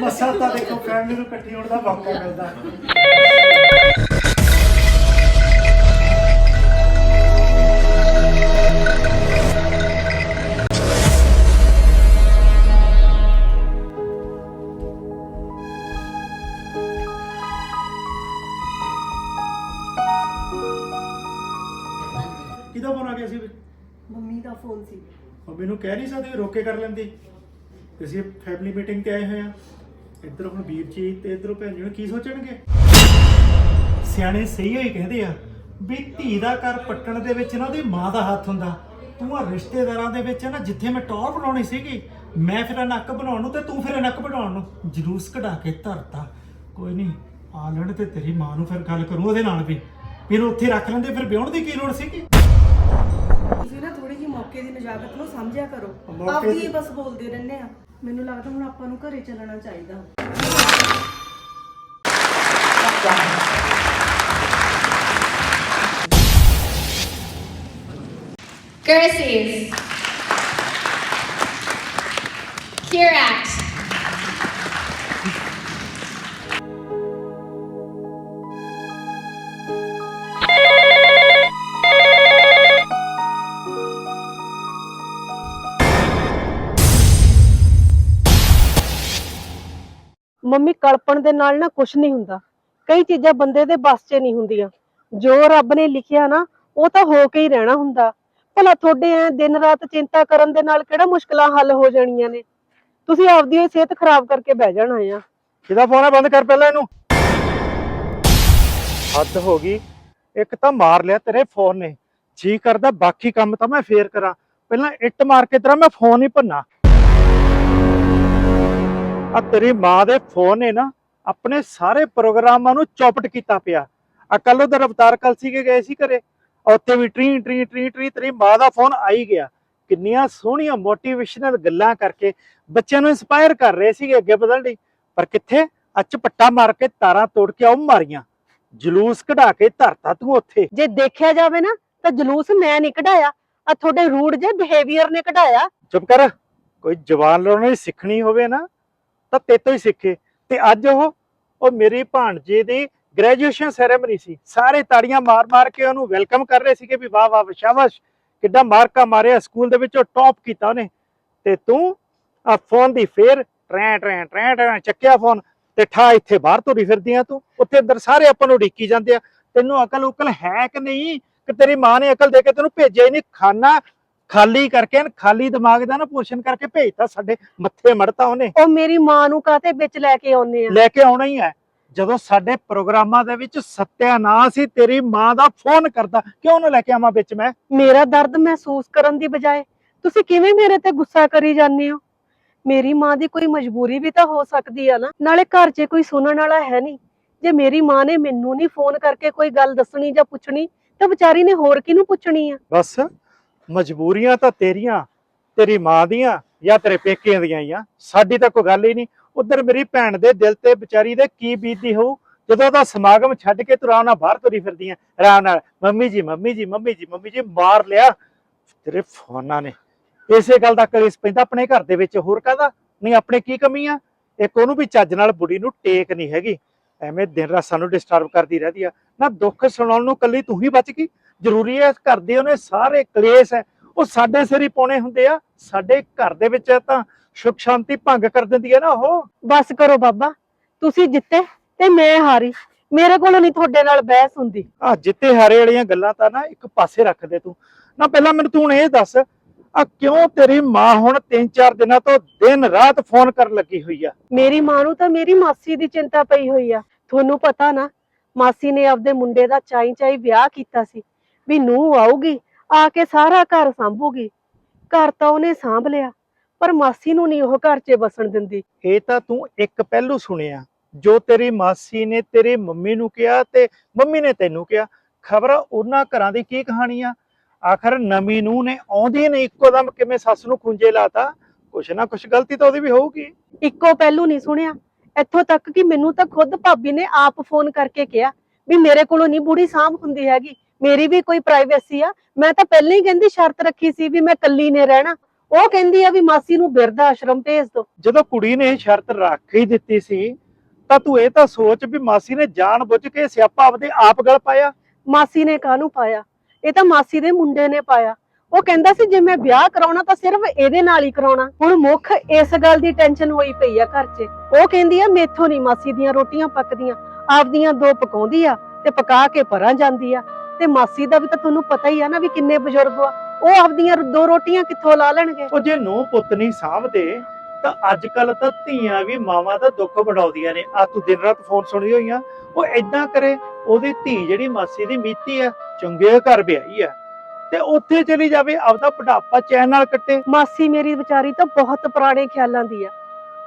ਮਸਾ ਤਾਂ ਦੇਖੋ ਫੈਮਿਲੀ ਨੂੰ ਇਕੱਠੀ ਹੋਣ ਦਾ ਮੌਕਾ ਮਿਲਦਾ। ਕਿਹਦਾ ਫੋਨ ਆ ਗਿਆ ਸੀ? ਮੰਮੀ ਦਾ ਫੋਨ ਸੀ। ਉਹ ਨੂੰ ਕਹਿ ਨਹੀਂ ਸਕਦੇ ਰੋਕੇ ਕਰ ਲੈਂਦੀ। ਅਸੀਂ ਫੈਮਿਲੀ ਮੀਟਿੰਗ ਤੇ ਆਏ ਹੋਏ ਆ ਇੱਧਰ ਹੁਣ ਵੀਰ ਜੀ ਤੇ ਇੱਧਰੋਂ ਭੈਣ ਜੀ ਨੂੰ ਕੀ ਸੋਚਣਗੇ? ਸਿਆਣੇ ਸਹੀ ਹੋਈ ਕਹਿੰਦੇ ਆ ਵੀ ਧੀ ਦਾ ਘਰ ਪੱਟਣ ਦੇ ਵਿੱਚ ਨਾ ਉਹਦੀ ਮਾਂ ਦਾ ਹੱਥ ਹੁੰਦਾ। ਤੂੰ ਆ ਰਿਸ਼ਤੇਦਾਰਾਂ ਦੇ ਵਿੱਚ ਨਾ ਜਿੱਥੇ ਮੈਂ ਟੌਰ ਬਣਾਉਣੀ ਸੀਗੀ, ਮੈਂ ਫਿਰ ਨੱਕ ਬਣਾਉਣ ਨੂੰ ਤੇ ਤੂੰ ਫਿਰ ਨੱਕ ਬਣਾਉਣ ਨੂੰ। ਜਲੂਸ ਕਢਾ ਕੇ ਧਰਤਾ। ਕੋਈ ਨਹੀਂ, ਆ ਲੈਣ ਤੇ ਤੇਰੀ ਮਾਂ ਨੂੰ ਫਿਰ ਗੱਲ ਕਰੂੰ ਉਹਦੇ ਨਾਲ ਵੀ। ਫਿਰ ਉੱਥੇ ਰੱਖ ਲੈਂਦੇ, ਫਿਰ ਵਿਆਹਣ ਦੀ ਕੀ ਲੋੜ ਸੀਗੀ? ਤੁਸੀਂ ਨਾ ਥੋੜੀ ਜਿਹੀ ਮੌਕੇ ਦੀ ਨਜਾਕਤ ਨੂੰ ਸਮਝਿਆ ਕਰੋ। ਮੌਕੇ ਆਪਦੀ ਦੀ- ਹੀ ਬਸ ਬੋਲਦੇ ਰਹਿੰਦੇ ਆ। ਮੈਨੂੰ ਲੱਗਦਾ ਹੁਣ ਆਪਾਂ ਨੂੰ ਘਰੇ ਚੱਲਣਾ ਚਾਹੀਦਾ। Gerses. Cure ਮੰਮੀ ਕਲਪਣ ਦੇ ਨਾਲ ਨਾ ਕੁਝ ਨਹੀਂ ਹੁੰਦਾ। ਕਈ ਚੀਜ਼ਾਂ ਬੰਦੇ ਦੇ ਬਸ 'ਚ ਨਹੀਂ ਹੁੰਦੀਆਂ। ਜੋ ਰੱਬ ਨੇ ਲਿਖਿਆ ਨਾ, ਉਹ ਤਾਂ ਹੋ ਕੇ ਹੀ ਰਹਿਣਾ ਹੁੰਦਾ। ਭਲਾ ਤੁਹਾਡੇ ਐ ਦਿਨ ਰਾਤ ਚਿੰਤਾ ਕਰਨ ਦੇ ਨਾਲ ਕਿਹੜਾ ਮੁਸ਼ਕਲਾਂ ਹੱਲ ਹੋ ਜਾਣੀਆਂ ਨੇ? ਤੁਸੀਂ ਆਪਦੀ ਹੀ ਸਿਹਤ ਖਰਾਬ ਕਰਕੇ ਬਹਿ ਜਾਣਾ ਆ। ਕਿਹਦਾ ਫੋਨ ਆ? ਬੰਦ ਕਰ ਪਹਿਲਾਂ ਇਹਨੂੰ। ਹੱਦ ਹੋ ਗਈ। ਇੱਕ ਤਾਂ ਮਾਰ ਲਿਆ ਤੇਰੇ ਫੋਨ ਨੇ। ਜੀ ਕਰਦਾ, ਬਾਕੀ ਕੰਮ ਤਾਂ ਮੈਂ ਫੇਰ ਕਰਾਂ। ਪਹਿਲਾਂ ਇੱਟ ਮਾਰ ਕੇ ਤੇਰਾ ਮੈਂ ਫੋਨ ਹੀ ਭੰਨਾ। ਆ ਤੇਰੀ ਮਾਂ ਦੇ ਫੋਨ ਨੇ ਨਾ ਆਪਣੇ ਸਾਰੇ ਪ੍ਰੋਗਰਾਮਾਂ ਨੂੰ ਚੌਪਟ ਕੀਤਾ ਪਿਆ। ਆ ਕੱਲ ਉਹਦਾ ਰਫਤਾਰ ਕਲਸੀ ਕੇ ਗਏ ਸੀ ਘਰੇ। ਉੱਥੇ ਵੀ ਟਰੀ ਟਰੀ ਟਰੀ ਟਰੀ ਤੇਰੀ ਮਾਂ ਦਾ ਫੋਨ ਆਈ ਗਿਆ। ਕਿੰਨੀਆਂ ਸੋਹਣੀਆਂ ਮੋਟੀਵੇਸ਼ਨਲ ਗੱਲਾਂ ਕਰਕੇ ਬੱਚਿਆਂ ਨੂੰ ਇਨਸਪਾਇਰ ਕਰ ਰਹੇ ਸੀਗੇ ਅੱਗੇ ਵਧਣ ਲਈ। ਪਰ ਕਿੱਥੇ? ਅੱਚ ਪੱਟਾ ਮਾਰ ਕੇ ਤਾਰਾਂ ਤੋੜ ਕੇ ਉਹ ਮਾਰੀਆਂ। ਜਲੂਸ ਕਢਾ ਕੇ ਧਰਤਾ ਤੂੰ ਉੱਥੇ। ਜੇ ਦੇਖਿਆ ਜਾਵੇ ਨਾ ਤਾਂ ਜਲੂਸ ਮੈਂ ਨਹੀਂ ਕਢਾਇਆ। ਆ ਤੁਹਾਡੇ ਰੂਡ ਜੇ ਬਿਹੇਵੀਅਰ ਨੇ ਕਢਾਇਆ। ਚੁੱਪ ਕਰ। ਕੋਈ ਜਵਾਨ ਲੋਕਾਂ ਨੇ ਸਿੱਖਣੀ ਹੋਵੇ ਨਾ ਤਾਂ ਤੇਤੋਂ ਹੀ ਸਿੱਖੇ। ਤੇ ਅੱਜ ਉਹ ਉਹ ਮੇਰੀ ਭਾਣਜੇ ਦੀ ਗ੍ਰੈਜੂਏਸ਼ਨ ਸੈਰੇਮਨੀ ਸੀ। ਸਾਰੇ ਤਾੜੀਆਂ ਮਾਰ-ਮਾਰ ਕੇ ਉਹਨੂੰ ਵੈਲਕਮ ਕਰ ਰਹੇ ਸੀਗੇ ਵੀ ਵਾਹ ਵਾਹ, ਸ਼ਾਬਾਸ਼। ਕਿੱਡਾ ਮਾਰਕਾ ਮਾਰਿਆ, ਸਕੂਲ ਦੇ ਵਿੱਚ ਉਹ ਟੌਪ ਕੀਤਾ ਉਹਨੇ। ਤੇ ਤੂੰ ਆ ਫੋਨ ਦੀ ਫੇਰ ਟਰੈਂ ਟਰੈਂ ਟਰੈਂ ਟਰੈਂ ਚੱਕਿਆ ਫੋਨ ਤੇ ਠਾ ਇੱਥੇ ਬਾਹਰ ਤੁਰੀ ਫਿਰਦੀ ਆ ਤੂੰ। ਉੱਥੇ ਅੰਦਰ ਸਾਰੇ ਆਪਾਂ ਨੂੰ ਉਡੀਕੀ ਜਾਂਦੇ ਆ। ਤੈਨੂੰ ਅਕਲ ਉਕਲ ਹੈ ਕਿ ਨਹੀਂ? ਕਿ ਤੇਰੀ ਮਾਂ ਨੇ ਅਕਲ ਦੇ ਕੇ ਤੈਨੂੰ ਭੇਜਿਆ ਹੀ ਨਹੀਂ। ਖਾਨਾ ਖਾਲੀ ਕਰਕੇ ਐਨ ਖਾਲੀ ਦਿਮਾਗ ਦਾ ਨਾ ਪੋਸ਼ਣ ਕਰਕੇ ਭੇਜਤਾ ਸਾਡੇ ਮੱਥੇ ਮੜਤਾ ਉਹਨੇ। ਉਹ ਮੇਰੀ ਮਾਂ ਨੂੰ ਕਾਤੇ ਵਿੱਚ ਲੈ ਕੇ ਆਉਨੇ ਆ? ਲੈ ਕੇ ਆਉਣਾ ਹੀ ਹੈ। ਜਦੋਂ ਸਾਡੇ ਪ੍ਰੋਗਰਾਮਾਂ ਦੇ ਵਿੱਚ ਸਤਿਆਨਾਸ਼ ਹੀ ਤੇਰੀ ਮਾਂ ਦਾ ਫੋਨ ਕਰਦਾ ਕਿਉਂ ਨਾ ਲੈ ਕੇ ਆਵਾਂ ਵਿੱਚ ਮੈਂ? ਮੇਰਾ ਦਰਦ ਮਹਿਸੂਸ ਕਰਨ ਦੀ ਬਜਾਏ ਤੁਸੀਂ ਕਿਵੇਂ ਮੇਰੇ ਤੇ ਗੁੱਸਾ ਕਰੀ ਜਾਂਦੇ ਹੋ? ਮੇਰੀ ਮਾਂ ਦੀ ਕੋਈ ਮਜਬੂਰੀ ਵੀ ਤਾਂ ਹੋ ਸਕਦੀ ਆ ਨਾ? ਨਾਲੇ ਘਰ 'ਚ ਕੋਈ ਸੁਣਨ ਵਾਲਾ ਹੈ ਨਹੀਂ। ਜੇ ਮੇਰੀ ਮਾਂ ਨੇ ਮੈਨੂੰ ਨਹੀਂ ਫੋਨ ਕਰਕੇ ਕੋਈ ਗੱਲ ਦੱਸਣੀ ਜਾਂ ਪੁੱਛਣੀ ਤਾਂ ਵਿਚਾਰੀ ਨੇ ਹੋਰ ਕਿਹਨੂੰ ਪੁੱਛਣੀ ਆ? ਬਸ ਮਜਬੂਰੀਆਂ ਤਾਂ ਤੇਰੀਆਂ, ਤੇਰੀ ਮਾਂ ਦੀਆਂ ਜਾਂ ਤੇਰੇ ਪੇਕਿਆਂ ਦੀਆਂ ਹੀ ਆ। ਸਾਡੀ ਤਾਂ ਕੋਈ ਗੱਲ ਹੀ ਨਹੀਂ। ਉਧਰ ਮੇਰੀ ਭੈਣ ਦੇ ਦਿਲ ਤੇ ਵਿਚਾਰੀ ਦੇ ਕੀ ਬੀਤੀ ਹੋਊ? ਜਦੋਂ ਦਾ ਸਮਾਗਮ ਛੱਡ ਕੇ ਤੂੰ ਨਾਲ ਬਾਹਰ ਤੁਰੀ ਫਿਰਦੀ ਆ ਆਰਾਮ ਨਾਲ, ਮੰਮੀ ਜੀ ਮੰਮੀ ਜੀ ਮੰਮੀ ਜੀ ਮੰਮੀ ਜੀ, ਮਾਰ ਲਿਆ। ਤੇਰੇ ਫੋਨਾਂ ਨੇ। ਇਸੇ ਗੱਲ ਦਾ ਕਲੇਸ਼ ਪੈਂਦਾ ਆਪਣੇ ਘਰ ਦੇ ਵਿੱਚ। ਹੋਰ ਕਾਹਦਾ? ਨਹੀਂ, ਆਪਣੇ ਕੀ ਕਮੀ ਆ? ਇੱਕ ਉਹਨੂੰ ਵੀ ਚੱਜ ਨਾਲ ਬੁੜੀ ਨੂੰ ਟੇਕ ਨਹੀਂ ਹੈਗੀ। ਐਵੇਂ ਦਿਨ ਰਾਤ ਸਾਨੂੰ ਡਿਸਟਰਬ ਕਰਦੀ ਰਹਦੀ ਆ। ਨਾ ਦੁੱਖ ਸੁਣਾਉਣ ਨੂੰ ਕੱਲੀ ਤੂੰ ਹੀ ਬਚ ਗਈ। ਜ਼ਰੂਰੀ ਹੈ ਘਰ ਦੇ ਉਹਨੇ ਸਾਰੇ ਕਲੇਸ਼ ਹੈ। ਉਹ ਸਾਡੇ ਸਿਰ ਹੀ ਪਾਉਣੇ ਹੁੰਦੇ ਆ ਸਾਡੇ ਘਰ ਦੇ ਵਿੱਚ ਤਾਂ ਸੁਖ ਸ਼ਾਂਤੀ ਭੰਗ ਕਰ ਦਿੰਦੀ ਹੈ ਨਾ ਉਹ। ਬਸ ਕਰੋ ਬਾਬਾ ਤੁਸੀਂ ਜਿੱਤੇ ਤੇ ਮੈਂ ਹਾਰੀ। ਮੇਰੇ ਕੋਲੋਂ ਨਹੀਂ ਤੁਹਾਡੇ ਨਾਲ ਬਹਿਸ ਹੁੰਦੀ। ਆ ਜਿੱਤੇ ਹਾਰੇ ਵਾਲੀਆਂ ਗੱਲਾਂ ਤਾਂ ਨਾ ਇੱਕ ਪਾਸੇ ਰੱਖ ਦੇ ਤੂੰ। ਨਾ ਪਹਿਲਾਂ ਮੈਨੂੰ ਤੂੰ ਹੁਣ ਇਹ ਦੱਸ ਆ ਕਿਉਂ ਤੇਰੀ ਮਾਂ ਹੁਣ 3-4 ਦਿਨਾਂ ਤੋਂ ਦਿਨ ਰਾਤ ਫੋਨ ਕਰਨ ਲੱਗੀ ਹੋਈ ਆ? ਮੇਰੀ ਮਾਂ ਨੂੰ ਤਾਂ ਮੇਰੀ ਮਾਸੀ ਦੀ ਚਿੰਤਾ ਪਈ ਹੋਈ ਆ। ਤੁਹਾਨੂੰ ਪਤਾ ਨਾ ਮਾਸੀ ਨੇ ਆਪਦੇ ਮੁੰਡੇ ਦਾ ਚਾਈ ਚਾਈ ਵਿਆਹ ਕੀਤਾ ਸੀ। ਵੀ ਨੂੰ ਆਊਗੀ ਆ ਕੇ ਸਾਰਾ ਘਰ ਸੰਭੂਗੀ। ਘਰ ਤਾਂ ਉਹਨੇ ਸਾਂਭ ਲਿਆ ਪਰ ਮਾਸੀ ਨੂੰ ਨਹੀਂ ਉਹ ਘਰ 'ਚ ਵਸਣ ਦਿੰਦੀ। ਇਹ ਤਾਂ ਤੂੰ ਇੱਕ ਪਹਿਲੂ ਸੁਣਿਆ ਜੋ ਤੇਰੀ ਮਾਸੀ ਨੇ ਤੇਰੀ ਮੰਮੀ ਨੂੰ ਕਿਹਾ ਤੇ ਮੰਮੀ ਨੇ ਤੈਨੂੰ ਕਿਹਾ। ਖਬਰ ਉਹਨਾਂ ਘਰਾਂ ਦੀ ਕੀ ਕਹਾਣੀ ਆ ਆਖਰ ਨਵੀਂ ਨੂੰ ਨੇ ਆਉਂਦੀ ਨੇ ਇੱਕੋ ਦਮ ਕਿਵੇਂ ਸੱਸ ਨੂੰ ਖੁੰਝੇ ਲਾਤਾ? ਕੁਛ ਨਾ ਕੁਛ ਗਲਤੀ ਤਾਂ ਉਹਦੀ ਵੀ ਹੋਊਗੀ। ਇੱਕੋ ਪਹਿਲੂ ਨਹੀਂ ਸੁਣਿਆ। ਇੱਥੋਂ ਤੱਕ ਕਿ ਮੈਨੂੰ ਤਾਂ ਖੁਦ ਭਾਬੀ ਨੇ ਆਪ ਫੋਨ ਕਰਕੇ ਕਿਹਾ ਵੀ ਮੇਰੇ ਕੋਲੋਂ ਨਹੀਂ ਬੁੜੀ ਸਾਂਭ ਹੁੰਦੀ ਹੈਗੀ। ਮੇਰੀ ਵੀ ਕੋਈ ਪ੍ਰਾਈਵੇਸੀ ਆ। ਮੈਂ ਤਾਂ ਪਹਿਲਾਂ ਹੀ ਕਹਿੰਦੀ ਸ਼ਰਤ ਰੱਖੀ ਸੀ ਵੀ ਮੈਂ ਕੱਲੀ ਨੇ ਰਹਿਣਾ। ਉਹ ਕਹਿੰਦੀ ਆ ਵੀ ਮਾਸੀ ਨੂੰ ਬਿਰਧ ਆਸ਼ਰਮ ਭੇਜ ਦੋ। ਜਦੋਂ ਕੁੜੀ ਨੇ ਇਹ ਸ਼ਰਤ ਰੱਖ ਹੀ ਦਿੱਤੀ ਸੀ ਤਾਂ ਤੂੰ ਇਹ ਤਾਂ ਸੋਚ ਵੀ ਮਾਸੀ ਨੇ ਜਾਣ ਬੁੱਝ ਕੇ ਸਿਆਪਾ ਆਪਦੇ ਆਪ ਗਲ ਪਾਇਆ। ਮਾਸੀ ਨੇ ਕਾਹਨੂੰ ਪਾਇਆ? ਇਹ ਤਾਂ ਮਾਸੀ ਦੇ ਮੁੰਡੇ ਨੇ ਪਾਇਆ। ਉਹ ਕਹਿੰਦਾ ਸੀ ਜੇ ਮੈਂ ਵਿਆਹ ਕਰਾਉਣਾ ਤਾਂ ਸਿਰਫ ਇਹਦੇ ਨਾਲ ਹੀ ਕਰਾਉਣਾ। ਹੁਣ ਮੁੱਖ ਇਸ ਗੱਲ ਦੀ ਟੈਨਸ਼ਨ ਹੋਈ ਪਈ ਆ ਘਰ 'ਚ। ਉਹ ਕਹਿੰਦੀ ਆ ਮੇਥੋਂ ਨਹੀਂ ਮਾਸੀ ਦੀਆਂ ਰੋਟੀਆਂ ਪੱਕਦੀਆਂ। ਆਪਦੀਆਂ ਦੋ ਪਕਾਉਂਦੀ ਆ ਤੇ ਪਕਾ ਕੇ ਪਰਾਂ ਜਾਂਦੀ ਆ। ਤੇ ਮਾਸੀ ਦਾ ਵੀ ਤਾਂ ਤੁਹਾਨੂੰ ਪਤਾ ਹੀ ਆ ਨਾ ਵੀ ਕਿੰਨੇ ਬਜ਼ੁਰਗ ਆ। ਉਹ ਆਪਦੀਆਂ ਦੋ ਰੋਟੀਆਂ ਕਿੱਥੋਂ ਲਾ ਲੈਣਗੇ? ਉਹ ਜੇ ਨੂੰ ਪੁੱਤ ਨਹੀਂ ਸਾਂਭਦੇ ਤਾਂ ਅੱਜ ਕੱਲ ਤਾਂ ਧੀਆਂ ਵੀ ਮਾਵਾਂ ਦਾ ਦੁੱਖ ਵਡਾਉਂਦੀਆਂ ਨੇ। ਆ ਤੂੰ ਦਿਨ ਰਾਤ ਫੋਨ ਸੁਣਦੀ ਹੋਈ ਆ ਉਹ ਏਦਾਂ ਕਰੇ ਉਹਦੀ ਧੀ ਜਿਹੜੀ ਮਾਸੀ ਦੀ ਮੀਤੀ ਆ ਚੰਗੇ ਘਰ ਵਿਆਹੀ ਆ ਤੇ ਉੱਥੇ ਚਲੀ ਜਾਵੇ ਆਪਦਾ ਬੁਢਾਪਾ ਚੈਨ ਨਾਲ ਕੱਟੇ। ਮਾਸੀ ਮੇਰੀ ਵਿਚਾਰੀ ਤਾਂ ਬਹੁਤ ਪੁਰਾਣੇ ਖਿਆਲਾਂ ਦੀ ਆ।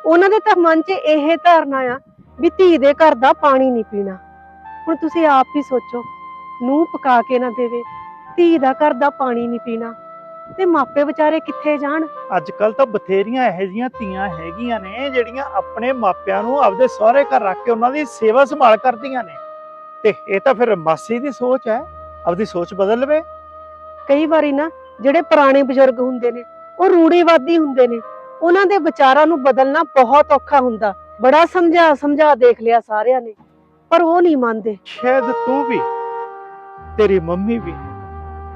ਉਹਨਾਂ ਦੇ ਤਾਂ ਮਨ 'ਚ ਇਹ ਧਾਰਨਾ ਆ ਵੀ ਧੀ ਦੇ ਘਰ ਦਾ ਪਾਣੀ ਨਹੀਂ ਪੀਣਾ। ਹੁਣ ਤੁਸੀਂ ਆਪ ਹੀ ਸੋਚੋ। ਨੂੰ ਪਕਾ ਕੇ ਨਾ ਦੇਵੇ ਧੀ ਦਾ ਘਰ ਦਾ ਪਾਣੀ ਨਹੀਂ ਪੀਣਾ। ਤੇ ਮਾਪੇ ਵਿਚਾਰੇ ਕਿੱਥੇ ਜਾਣ? ਅੱਜ ਕੱਲ ਤਾਂ ਬਥੇਰੀਆਂ ਇਹੋ ਜਿਹੀਆਂ ਧੀਆਂ ਹੈਗੀਆਂ ਨੇ ਜਿਹੜੀਆਂ ਆਪਣੇ ਮਾਪਿਆਂ ਨੂੰ ਆਪਦੇ ਸਹੁਰੇ ਘਰ ਰੱਖ ਕੇ ਉਹਨਾਂ ਦੀ ਸੇਵਾ ਸੰਭਾਲ ਕਰਦੀਆਂ ਨੇ। ਤੇ ਇਹ ਤਾਂ ਫਿਰ ਮਾਸੀ ਦੀ ਸੋਚ ਹੈ ਆਪਦੀ ਸੋਚ ਬਦਲ ਲਵੇ। ਕਈ ਵਾਰੀ ਨਾ ਜਿਹੜੇ ਪੁਰਾਣੇ ਬਜ਼ੁਰਗ ਹੁੰਦੇ ਨੇ ਉਹ ਰੂੜੀਵਾਦੀ ਹੁੰਦੇ ਨੇ। ਉਹਨਾਂ ਦੇ ਵਿਚਾਰਾਂ ਨੂੰ ਬਦਲਣਾ ਬਹੁਤ ਔਖਾ ਹੁੰਦਾ। ਬੜਾ ਸਮਝਾ ਸਮਝਾ ਦੇਖ ਲਿਆ ਸਾਰਿਆਂ ਨੇ ਪਰ ਉਹ ਨਹੀਂ ਮੰਨਦੇ। ਸ਼ਾਇਦ ਤੂੰ ਵੀ ਤੇਰੀ ਮੰਮੀ ਵੀ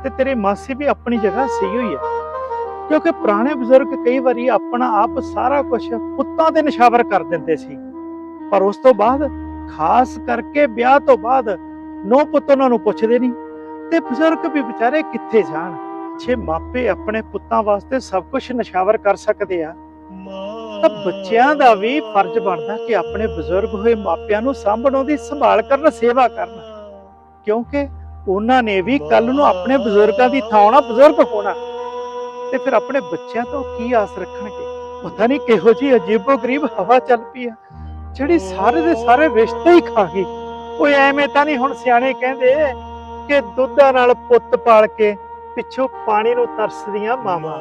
ਤੇ ਤੇਰੀ ਮਾਸੀ ਵੀ ਆਪਣੀ ਜਗ੍ਹਾ ਸਹੀ ਹੋਈ ਹੈ। ਕਿਉਂਕਿ ਪੁਰਾਣੇ ਬਜ਼ੁਰਗ ਕਈ ਵਾਰੀ ਆਪਣਾ ਆਪ ਸਾਰਾ ਕੁਝ ਪੁੱਤਾਂ ਤੇ ਨਿਸ਼ਾਵਰ ਕਰ ਦਿੰਦੇ ਸੀ। ਪਰ ਉਸ ਤੋਂ ਬਾਅਦ, ਖਾਸ ਕਰਕੇ ਵਿਆਹ ਤੋਂ ਬਾਅਦ, ਨੋ ਪੁੱਤ ਉਹਨਾਂ ਨੂੰ ਪੁੱਛਦੇ ਨਹੀਂ ਤੇ ਬਜ਼ੁਰਗ ਵੀ ਵਿਚਾਰੇ ਕਿੱਥੇ ਜਾਣ? ਜੇ ਮਾਪੇ ਆਪਣੇ ਪੁੱਤਾਂ ਵਾਸਤੇ ਸਭ ਕੁਝ ਨਿਸ਼ਾਵਰ ਕਰ ਸਕਦੇ ਆ। ਤਾਂ ਬੱਚਿਆਂ ਦਾ ਵੀ ਫਰਜ਼ ਬਣਦਾ ਕਿ ਆਪਣੇ ਬਜ਼ੁਰਗ ਹੋਏ ਮਾਪਿਆਂ ਨੂੰ ਸਾਂਭਣ ਦੀ ਸੰਭਾਲ ਕਰਨ, ਸੇਵਾ ਕਰਨ। ਕਿਉਂਕਿ ਉਹਨਾਂ ਨੇ ਵੀ ਕੱਲ ਨੂੰ ਆਪਣੇ ਬਜ਼ੁਰਗਾਂ ਦੀ ਥਾਂ ਆਉਣਾ ਬਜ਼ੁਰਗ ਹੋਣਾ। ਤੇ ਫਿਰ ਆਪਣੇ ਬੱਚਿਆਂ ਤੋਂ ਕੀ ਆਸ ਰੱਖਣਗੇ? ਪਤਾ ਨਹੀਂ ਕਿਹੋ ਜੀ ਅਜੀਬੋ ਗਰੀਬ ਹਵਾ ਚੱਲ ਪਈ ਆ, ਜਿਹੜੀ ਸਾਰੇ ਦੇ ਸਾਰੇ ਰਿਸ਼ਤੇ ਹੀ ਖਾ ਗਈ। ਓਏ ਐਵੇਂ ਤਾਂ ਨਹੀਂ ਹੁਣ ਸਿਆਣੇ ਕਹਿੰਦੇ ਕਿ ਦੁੱਧਾਂ ਨਾਲ ਪੁੱਤ ਪਾਲ ਕੇ ਪਿੱਛੋਂ ਪਾਣੀ ਨੂੰ ਤਰਸਦੀਆਂ ਮਾਵਾਂ।